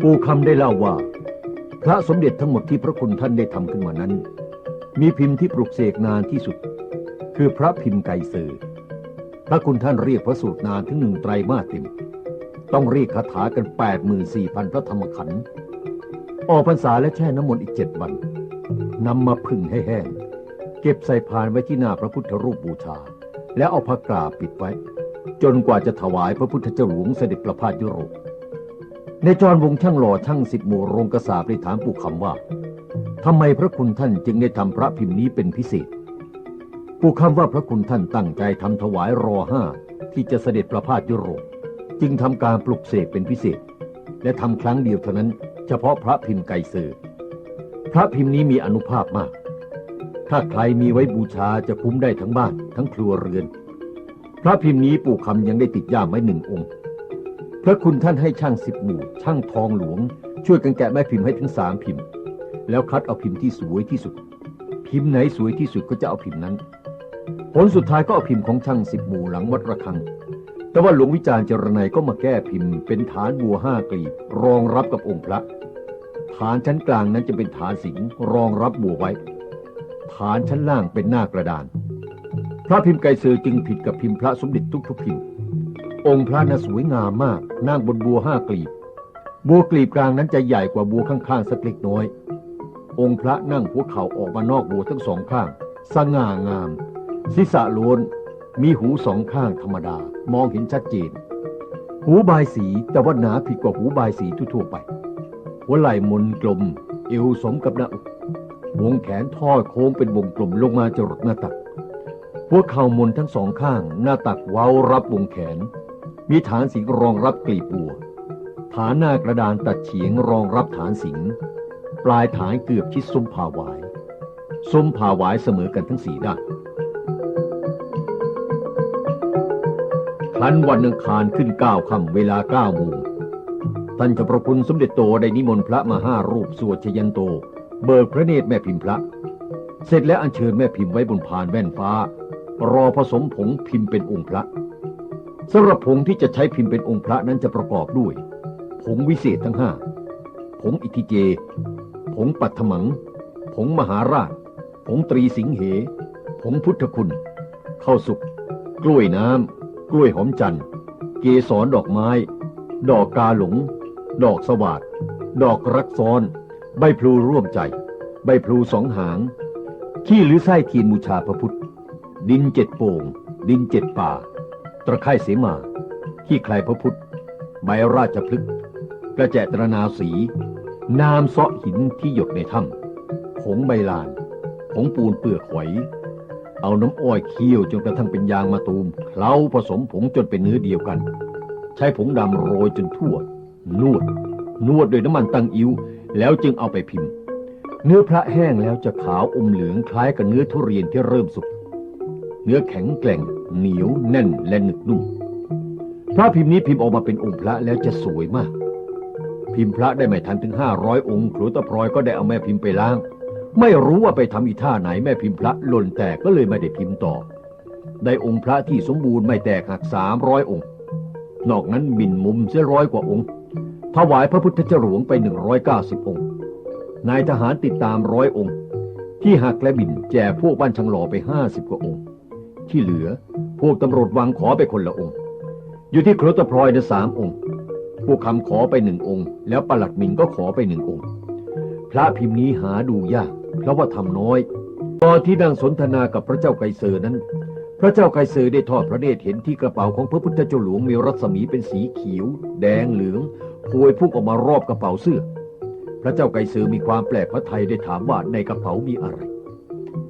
ปูคำได้เล่าว่า พระสมเด็จทั้งหมดที่พระคุณท่านได้ทำขึ้นมานั้น มีพิมพ์ที่ปลุกเสกนานที่สุด คือพระพิมพ์ไกรเซอร์พระคุณท่านเรียกพระสูตรนานถึงหนึ่งไตรมาสเต็ม ต้องเรียกคาถากัน 84,000 พระธรรมขันธ์ออกพรรษาและแช่น้ำมนต์อีกเจ็ดวันนำมาพึ่งให้แห้ง เก็บใส่พานไว้ที่หน้าพระพุทธรูปบูชา แล้วเอาผ้ากราบปิดไว้ จนกว่าจะถวายพระพุทธเจ้าหลวงเสด็จประพาสยุโรป ในจรวงช่างหล่อช่างสิบหมู่โรงกษาบได้ถามปู่คำว่าทำไมพระคุณท่านจึงได้ทำพระพิมพ์นี้เป็นพิเศษ ปู่คำว่าพระคุณท่านตั้งใจทำถวายรอห้าที่จะเสด็จประพาสยุโรป จึงทำการปลุกเสกเป็นพิเศษ และทำครั้งเดียวเท่านั้น เฉพาะพระพิมพ์ไกรเซอร์พระพิมพ์นี้มีอนุภาพมาก ถ้าใครมีไว้บูชาจะคุ้มได้ทั้งบ้านทั้งครัวเรือน ระพิมพ์นี้ปู่คำยังได้ติดย่ามไว้หนึ่งองค์ พระคุณท่านให้ช่างสิบหมู่ ช่างทองหลวง ช่วยกันแกะแม่พิมพ์ให้ถึงสามพิมพ์ แล้วคัดเอาพิมพ์ที่สวยที่สุด พิมพ์ไหนสวยที่สุดก็จะเอาพิมพ์นั้น ผลสุดท้ายก็เอาพิมพ์ของช่างสิบหมู่หลังวัดระฆัง แต่ว่าหลวงวิจารณ์เจรนัยก็มาแก้พิมพ์ เป็นฐานบัวห้ากลีบรองรับกับองค์พระ ฐานชั้นกลางนั้นจะเป็นฐานสิงรองรับบัวไว้ ฐานชั้นล่างเป็นหน้ากระดาน พระพิมพ์ไกรเซอร์จึงผิดกับพิมพ์พระสมเด็จทุกๆพิมพ์ องค์พระน่ะสวยงามมากนั่งบนบัวห้ากลีบ บัวกลีบกลางนั้นจะใหญ่กว่าบัวข้างๆสักเล็กน้อย องค์พระนั่งหัวเข่าออกมานอกบัวทั้งสองข้าง สง่างาม ศีรษะโล้นมีหูสองข้างธรรมดา มองเห็นชัดเจน หูบายสีแต่ว่าหนาผิดกว่าหูบายสีทั่วๆไป หัวไหล่มนกลม เอวสมกับหน้าอกวงแขนทอดโค้งเป็นวงกลมลงมาจรดหน้าตัก หัวเข่ามนทั้งสองข้างหน้าตักเว้ารับวงแขน มีฐานสิงรองรับกลีบบัว ฐานหน้ากระดานตัดเฉียงรองรับฐานสิง ปลายฐานเกือบชิดซุ้มผาหวายซุ้มผาหวายเสมอกันทั้งสี่ด้านครั้นวันอังคารขึ้นเก้าค่ำเวลาเก้าโมงท่านเจ้าประคุณสมเด็จโตได้นิมนต์พระมาห้ารูปสวดชยันโต เบิกพระเนตรแม่พิมพ์พระ เสร็จแล้วอัญเชิญแม่พิมพ์ไว้บนพานแว่นฟ้า รอผสมผงพิมพ์เป็นองค์พระสำหรับผงที่จะใช้พิมพ์เป็นองค์พระนั้นจะประกอบด้วย ผงวิเศษทั้งห้าผงอิทิเจ ผงปัทมัง ผงมหาราช ผงตรีสิงเห ผงพุทธคุณข้าวสุก กล้วยน้ำ กล้วยหอมจันทร์ เกสรดอกไม้ ดอกกาหลง ดอกสวาดดอกรักซ้อน ใบพลูร่วมใจ ใบพลูสองหาง ขี้หรือไส้ทีนบูชาพระพุทธ ดินเจ็ดโป่ง ดินเจ็ดป่า ตะไคร่เสมา ขี้ใครพระพุทธ ใบราชพฤกษ์กระแจตรนาสี นามเซาะหินที่หยดในถ้ำผงใบลาน ผงปูนเปลือกหอย เอาน้ำอ้อยเคี่ยวจนกระทั่งเป็นยางมาตูม เคล้าผสมผงจนเป็นเนื้อเดียวกัน ใช้ผงดำโรยจนทั่ว นวด นวดด้วยน้ำมันตั้งอิ้ว แล้วจึงเอาไปพิมพ์ เนื้อพระแห้งแล้วจะขาวอมเหลืองคล้ายกับเนื้อทุเรียนที่เริ่มสุก เนื้อแข็งแกร่ง เหนียวแน่นและหนึบนุ่ม พระพิมพ์นี้พิมพ์ออกมาเป็นองค์พระแล้วจะสวยมาก พิมพ์พระได้ไม่ทันถึงห้าร้อยองค์ครูตะพรอยก็ได้เอาแม่พิมพ์ไปล้าง ไม่รู้ว่าไปทำอีท่าไหนแม่พิมพ์พระหล่นแตกก็เลยไม่ได้พิมพ์ต่อ ได้องค์พระที่สมบูรณ์ไม่แตกหักสามร้อยองค์ นอกนั้นบินมุมเสียร้อยกว่าองค์ ถวายพระพุทธเจ้าหลวงไปหนึ่งร้อยเก้าสิบองค์ นายทหารติดตามร้อยองค์ที่หักและบินแจกพวกบ้านชังหล่อไปห้าสิบกว่าองค์ ที่เหลือ พวกตำรวจวังขอไปคนละองค์ อยู่ที่ครตพลอยนะสามองค์ พวกคำขอไปหนึ่งองค์ แล้วประหลัดมินก็ขอไปหนึ่งองค์ พระพิมพ์นี้หาดูยาก เพราะว่าทำน้อย ตอนที่นั่งสนทนากับพระเจ้าไกเซอร์นั้น พระเจ้าไกเซอร์ได้ทอดพระเนตรเห็นที่กระเป๋าของพระพุทธเจ้าหลวงมีรัศมีเป็นสีเขียว แดงเหลืองพวยพุ่งออกมารอบกระเป๋าเสื้อ พระเจ้าไกเซอร์มีความแปลกพระไทยได้ถามว่าในกระเป๋ามีอะไร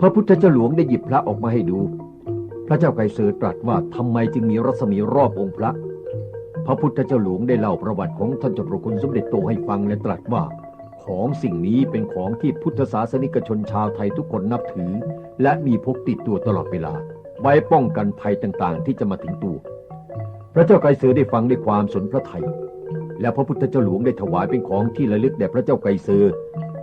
พระพุทธเจ้าหลวงได้หยิบพระออกมาให้ดู พระเจ้าไกเซอร์ตรัสว่าทำไมจึงมีรัศมีรอบองค์พระ พระพุทธเจ้าหลวงได้เล่าประวัติของท่านเจ้าประคุณสมเด็จโตให้ฟังและตรัสว่า ของสิ่งนี้เป็นของที่พุทธศาสนิกชนชาวไทยทุกคนนับถือ และมีพกติดตัวตลอดเวลา ไว้ป้องกันภัยต่างๆ ที่จะมาถึงตัว พระเจ้าไกเสอได้ฟังด้วยความสนพระไทยและพระพุทธเจ้าหลวงได้ถวายเป็นของที่ระลึกแด่พระเจ้าไกเสือ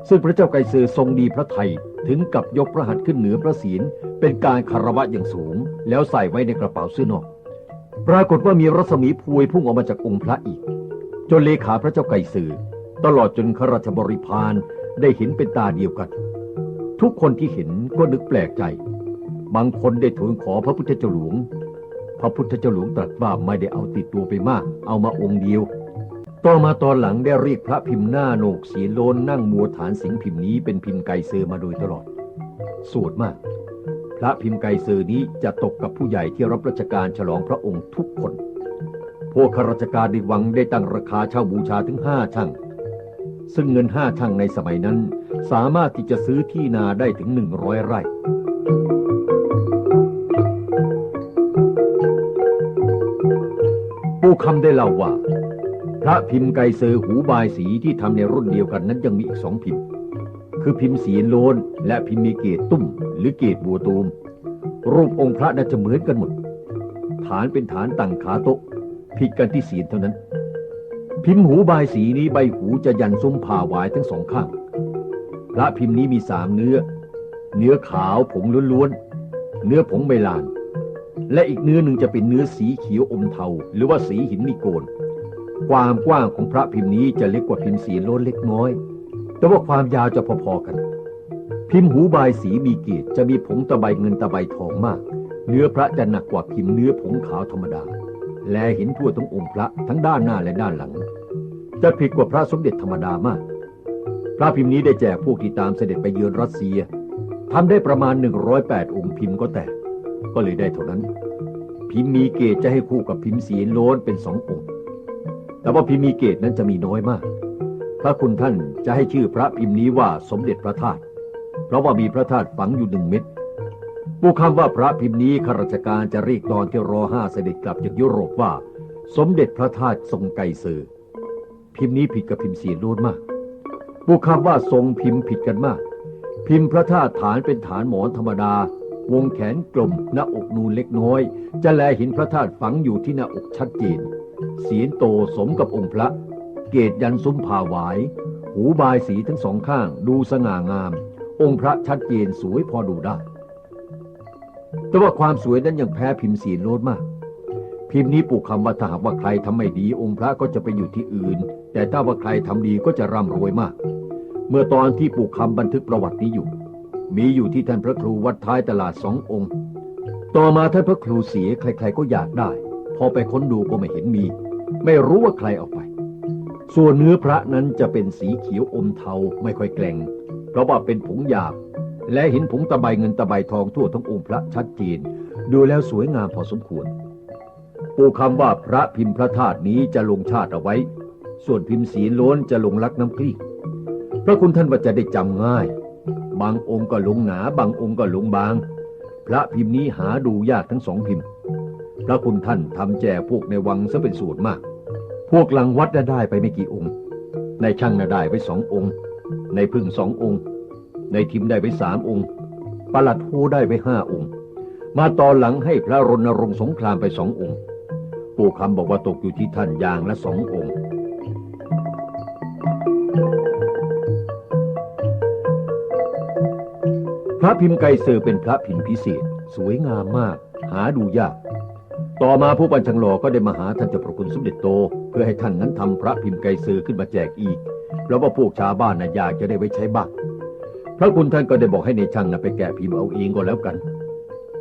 ซึ่งพระเจ้าไกเสือทรงดีพระไทยถึงกับยกพระหัตถ์ขึ้นเหนือพระศีลเป็นการคารวะอย่างสูง แล้วใส่ไว้ในกระเป๋าเสื้อนอก ปรากฏว่ามีรัศมีพวยพุ่งออกมาจากองค์พระอีก จนเลขาพระเจ้าไก่สื่อ ตลอดจนขราชบริพารได้เห็นเป็นตาเดียวกัน ทุกคนที่เห็นก็นึกแปลกใจ บางคนได้ทูลขอพระพุทธเจ้าหลวง พระพุทธเจ้าหลวงตรัสว่าไม่ได้เอาติดตัวไปมาก เอามาองค์เดียว ต่อมาตอนหลังได้เรียกพระพิมพ์หน้าโหนกสีโลนนั่งมัวฐานสิงพิมพ์นี้เป็นพิมพ์ไก่เซอมาโดยตลอด สวดมาก พระพิมพ์ไกเซอร์นี้จะตกกับผู้ใหญ่ที่รับราชการฉลองพระองค์ทุกคน พวกข้าราชการในวังได้ตั้งราคาเช่าบูชาถึงห้าช่าง ซึ่งเงินห้าช่างในสมัยนั้น สามารถที่จะซื้อที่นาได้ถึงหนึ่งร้อยไร่ผู้คำได้เล่าว่า พระพิมพ์ไกเซอร์หูบายสีที่ทำในรุ่นเดียวกันนั้นยังมีอีกสองพิมพ์ คือพิมพ์สีโลนและพิมพ์มีเกตตุ้ม หรือเกตบัวตูม รูปองค์พระน่าจะเหมือนกันหมด ฐานเป็นฐานตั้งขาโต๊ะผิดกันที่ศีลเท่านั้น พิมพ์หูบายสีนี้ใบหูจะยันซุ้มผ่าหวายทั้งสองข้าง พระพิมพ์นี้มีสามเนื้อ เนื้อขาวผงล้วนๆ เนื้อผงใบลาน และอีกเนื้อหนึ่งจะเป็นเนื้อสีเขียวอมเทา หรือว่าสีหินมีโกน ความกว้างของพระพิมพ์นี้จะเล็กกว่าพิมพ์สีโลนเล็กน้อย แต่ว่าความยาวจะพอๆกัน พิมพ์หูบายสีมีเกศจะมีผงตะไบเงินตะไบทองมาก เนื้อพระจะหนักกว่าพิมพ์เนื้อผงขาวธรรมดา และเห็นทั่วทั้งองค์พระทั้งด้านหน้าและด้านหลัง จะผิดกว่าพระสมเด็จธรรมดามาก พระพิมพ์นี้ได้แจกพวกที่ตามเสด็จไปเยือนรัสเซียทำได้ประมาณ 108 องค์พิมพ์ก็แตกก็เลยได้เท่านั้น พิมพ์มีเกศจะให้คู่กับพิมพ์สีโลนเป็นสององค์ แต่ว่าพิมพ์มีเกศนั้นจะมีน้อยมาก ระคุณท่านจะให้ชื่อพระพิมพ์นี้ว่าสมเด็จพระธาตุ เพราะว่ามีพระธาตุฝังอยู่หนึ่งเม็ดผู้คำว่าพระพิมพ์นี้ข้าราชการจะเรียกตอนที่รอห้าเสด็จกลับจากยุโรปว่า สมเด็จพระธาตุทรงไกเซอร์พิมพ์นี้ผิดกับพิมพ์สีโล้นมากผู้คำว่าทรงพิมพ์ผิดกันมาก พิมพ์พระธาตุฐานเป็นฐานหมอนธรรมดา วงแขนกลมหน้าอกนูนเล็กน้อย จะแลเห็นพระธาตุฝังอยู่ที่หน้าอกชัดเจนเสียนโตสมกับองค์พระ เกตยันซุ้มผ่าหวาย หูบายสีทั้งสองข้างดูสง่างาม องค์พระชัดเจนสวยพอดูได้ แต่ว่าความสวยนั้นยังแพ้พิมพ์สีโลดมาก พิมพ์นี้ปลูกคำว่าถ้าหากว่าใครทำไม่ดี องค์พระก็จะไปอยู่ที่อื่น แต่ถ้าว่าใครทำดีก็จะร่ำรวยมาก เมื่อตอนที่ปลูกคำบันทึกประวัตินี้อยู่ มีอยู่ที่ท่านพระครูวัดท้ายตลาดสององค์ ต่อมาท่านพระครูเสียใคร ๆ ก็อยากได้ พอไปค้นดูก็ไม่เห็นมี ไม่รู้ว่าใครเอาไป ส่วนเนื้อพระนั้นจะเป็นสีเขียวอมเทาไม่ค่อยแกร่ง เพราะว่าเป็นผงหยาบ และเห็นผงตะไบเงินตะไบทองทั่วทั้งองค์พระชัดเจน ดูแล้วสวยงามพอสมควร ปูคำว่าพระพิมพ์พระธาตุนี้จะลงชาติเอาไว้ ส่วนพิมพ์สีล้นจะลงลักน้ำกลิ้งพระคุณท่านว่าจะได้จำง่าย บางองค์ก็ลงหนา บางองค์ก็ลงบาง พระพิมพ์นี้หาดูยากทั้งสองพิมพ์ พระคุณท่านทำแจกพวกในวังซะเป็นสูตรมาก พวกหลังวัดได้ไปไม่กี่องค์ ในช่างน่ะได้ไปสององค์ ในพึ่งสององค์ ในทิมได้ไปสามองค์ประหลัดโฮได้ไปห้าองค์ มาตอนหลังให้พระรณรงค์สงครามไปสององค์ปู่คำบอกว่าตกอยู่ที่ท่านอย่างละสององค์พระพิมพ์ไกรเซอร์เป็นพระพิมพ์พิเศษ สวยงามมาก หาดูยาก ต่อมาผู้บัญชังหลอก็ได้มาหาท่านเจ้าประคุณสมเด็จโต พื่อให้ท่านนั้นทำพระพิมพ์ไกรเซอร์ขึ้นมาแจกอีก เพราะว่าพวกชาวบ้านน่ะอยากจะได้ไว้ใช้บ้างพระคุณท่านก็ได้บอกให้ในช่างน่ะไปแกะพิมพ์เอาเองก็แล้วกัน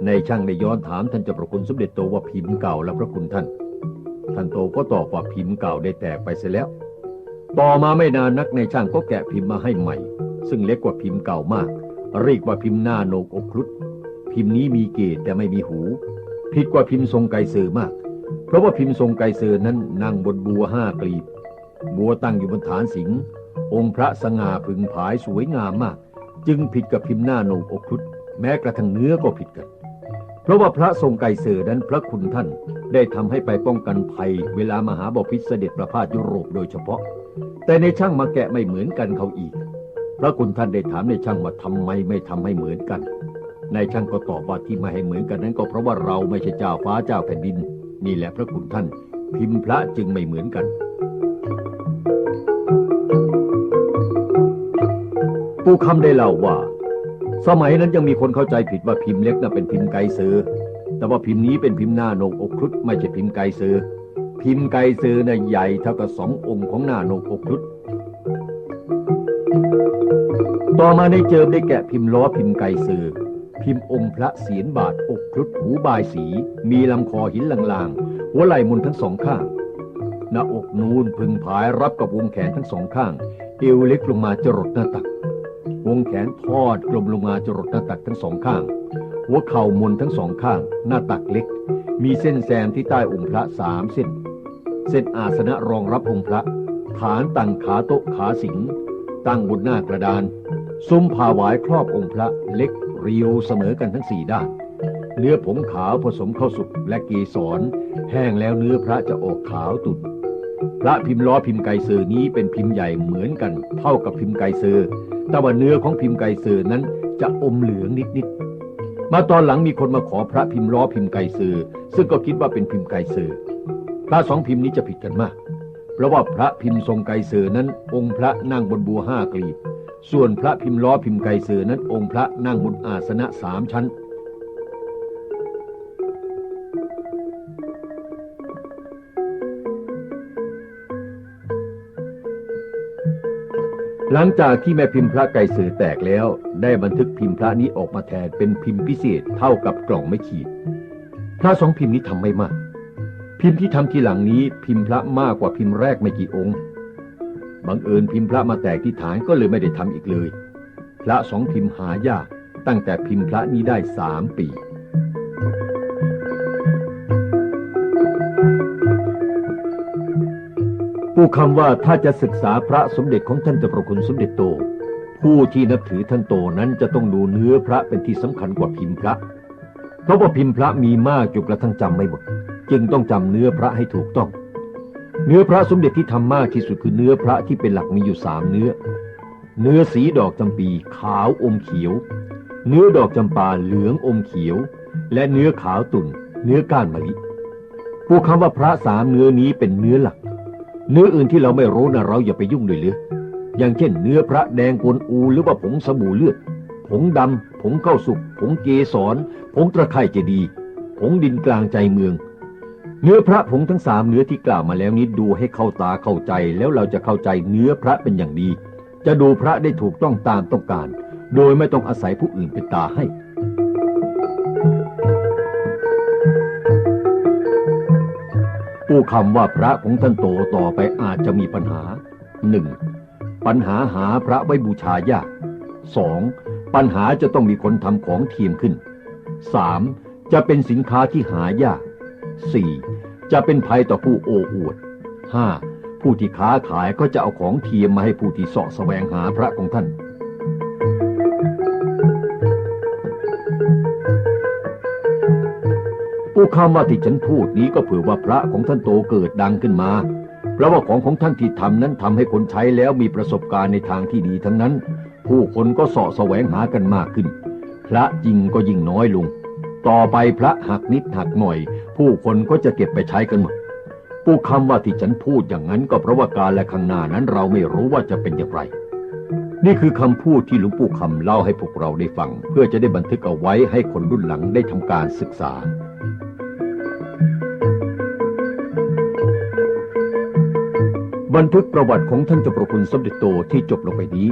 ในช่างได้ย้อนถามท่านเจ้าประคุณสมเด็จโตว่าพิมพ์เก่าแล้วพระคุณท่าน ท่านโตก็ตอบว่าพิมพ์เก่าได้แตกไปเสียแล้ว ต่อมาไม่นานนักในช่างก็แกะพิมพ์มาให้ใหม่ ซึ่งเล็กกว่าพิมพ์เก่ามาก เรียกว่าพิมพ์หน้าโนกอกครุฑพิมพ์นี้มีเกศแต่ไม่มีหู ผิดกว่าพิมพ์ทรงไกรเซอร์มาก ราะว่าพิมพ์ทรงไกรเซอร์นั้นนั่งบนบัวห้ากลีบ บัวตั้งอยู่บนฐานสิงห์องค์พระสง่าพึงผายสวยงามมาก จึงผิดกับพิมพ์หน้าโหนกอกครุฑแม้กระทั่งเนื้อก็ผิดกัน เพราะว่าพระทรงไกรเซอร์นั้นพระคุณท่านได้ทำให้ไปป้องกันภัย เวลามหาบพิตรเสด็จประพาสยุโรปโดยเฉพาะ แต่ในช่างมาแกะไม่เหมือนกันเขาอีก พระคุณท่านได้ถามในช่างว่าทำไมไม่ทำให้เหมือนกันนายช่างก็ตอบว่าที่ไม่ให้เหมือนกันนั้นก็เพราะว่าเราไม่ใช่เจ้าฟ้าเจ้าแผ่นดิน นี่แหละพระคุณท่าน พิมพ์พระจึงไม่เหมือนกันผู้คำได้เล่าว่า สมัยนั้นยังมีคนเข้าใจผิดว่าพิมพ์เล็กน่ะเป็นพิมพ์ไกเซอร์แต่ว่าพิมพ์นี้เป็นพิมพ์หน้าโหนกอกครุฑไม่ใช่พิมพ์ไกเซอร์พิมพ์ไกเซอร์น่ะใหญ่เท่ากับสององค์ของหน้าโหนกอกครุฑต่อมาในเจิมได้แกะพิมพ์ล้อพิมพ์ไกเซอร์ พิมพ์องค์พระเสียนบาทอกครุฑหูบายสี มีลำคอหินลางๆ หัวไหล่มุนทั้งสองข้าง หน้าอกนูนพึงผายรับกับวงแขนทั้งสองข้าง เอวเล็กลงมาจรดหน้าตัก วงแขนทอดกลมลงมาจรดหน้าตักทั้งสองข้าง หัวเข่ามนทั้งสองข้าง หน้าตักเล็ก มีเส้นแซมที่ใต้องค์พระสามเส้น เส้นอาสนะรองรับองค์พระ ฐานตั้งขาโต๊ะขาสิงตั้งบนหน้ากระดานซุ้มผ่าหวายครอบองค์พระเล็ก เรียวเสมอกันทั้งสี่ด้าน เนื้อผมขาวผสมข้าวสุกและเกสร แห้งแล้วเนื้อพระจะออกขาวตุ่นพระพิมพ์ล้อพิมพ์ไกเซอร์นี้เป็นพิมพ์ใหญ่เหมือนกัน เท่ากับพิมพ์ไกเซอร์ แต่ว่าเนื้อของพิมพ์ไกเซอร์นั้นจะอมเหลืองนิดๆ มาตอนหลังมีคนมาขอพระพิมพ์ล้อพิมพ์ไกเซอร์ ซึ่งก็คิดว่าเป็นพิมพ์ไกเซอร์ พระสองพิมพ์นี้จะผิดกันมาก เพราะว่าพระพิมพ์ทรงไกเซอร์นั้นองค์พระนั่งบนบัวห้ากลีบ ส่วนพระพิมพ์ล้อพิมพ์ไกเซอนั้นองค์พระนั่งบนอาสนะสามชั้น หลังจากที่แม่พิมพ์พระไกรสือแตกแล้ว ได้บันทึกพิมพ์พระนี้ออกมาแทนเป็นพิมพ์พิเศษเท่ากับกล่องไม่ขีด พระสองพิมพ์นี้ทำไม่มาก พิมพ์ที่ทำทีหลังนี้พิมพ์พระมากกว่าพิมพ์แรกไม่กี่องค์ บังเอิญพิมพ์พระมาแตกที่ฐานก็เลยไม่ได้ทำอีกเลย พระสองพิมพ์หายากตั้งแต่พิมพ์พระนี้ได้สามปีผู้คำว่าถ้าจะศึกษาพระสมเด็จของท่านเจ้าประคุณสมเด็จโต ผู้ที่นับถือท่านโตนั้นจะต้องดูเนื้อพระเป็นที่สำคัญกว่าพิมพ์พระ เพราะว่าพิมพ์พระมีมากจนกระทั่งจำไม่หมด จึงต้องจำเนื้อพระให้ถูกต้อง เนื้อพระสมเด็จที่ทำมากที่สุดคือเนื้อพระที่เป็นหลักมีอยู่สามเนื้อ เนื้อสีดอกจำปีขาวอมเขียว เนื้อดอกจำปาเหลืองอมเขียว และเนื้อขาวตุ่น เนื้อก้านมะลิผู้คำว่าพระสามเนื้อนี้เป็นเนื้อหลัก เนื้ออื่นที่เราไม่รู้นะเราอย่าไปยุ่งด้วยเลยอย่างเช่น เนื้อพระแดงกวนอูหรือว่าผงสบู่เลือด ผงดำผงข้าวสุกผงเกสรผงตะไคร่เจดี ผงดินกลางใจเมือง เนื้อพระผงทั้งสามเนื้อที่กล่าวมาแล้วนี้ดูให้เข้าตาเข้าใจแล้วเราจะเข้าใจเนื้อพระเป็นอย่างดี จะดูพระได้ถูกต้องตามต้องการ โดยไม่ต้องอาศัยผู้อื่นเป็นตาให้ ผู้คำว่าพระของท่านโตต่อไปอาจจะมีปัญหา 1. ปัญหาหาพระไว้บูชายาก 2. ปัญหาจะต้องมีคนทำของเทียมขึ้น 3. จะเป็นสินค้าที่หายาก 4. จะเป็นภัยต่อผู้โอ้อวด 5. ผู้ที่ค้าขายก็จะเอาของเทียมมาให้ผู้ที่เสาะแสวงหาพระของท่าน ผู้คำว่าที่ฉันพูดนี้ก็เผื่อว่าพระของท่านโตเกิดดังขึ้นมา เพราะว่าของของท่านที่ทำนั้นทำให้คนใช้แล้วมีประสบการณ์ในทางที่ดีทั้งนั้น ผู้คนก็เสาะแสวงหากันมากขึ้น พระจริงก็ยิ่งน้อยลง ต่อไปพระหักนิดหักหน่อย ผู้คนก็จะเก็บไปใช้กันหมดผู้คำว่าที่ฉันพูดอย่างนั้นก็เพราะว่าการและข้างหน้านั้นเราไม่รู้ว่าจะเป็นอย่างไร นี่คือคำพูดที่หลวงปู่คำเล่าให้พวกเราได้ฟัง เพื่อจะได้บันทึกเอาไว้ให้คนรุ่นหลังได้ทำการศึกษาบันทึกประวัติของท่านเจ้าประคุณสมเด็จโตที่จบลงไปนี้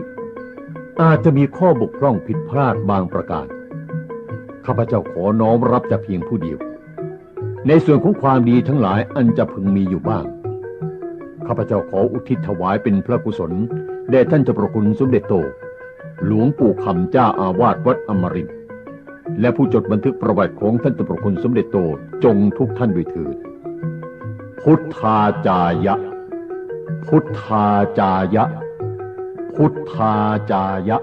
อาจจะมีข้อบกพร่องผิดพลาดบางประการ ข้าพเจ้าขอน้อมรับแต่เพียงผู้เดียว ในส่วนของความดีทั้งหลายอันจะพึงมีอยู่บ้าง ข้าพเจ้าขออุทิศถวายเป็นพระกุศลแด่ท่านเจ้าประคุณสมเด็จโต หลวงปู่คำเจ้าอาวาสวัดอมรินและผู้จดบันทึกประวัติของท่านเจ้าประคุณสมเด็จโตจงทุกท่านด้วยเถิดพุทธาจายะ พุทธาจายะ พุทธาจายะ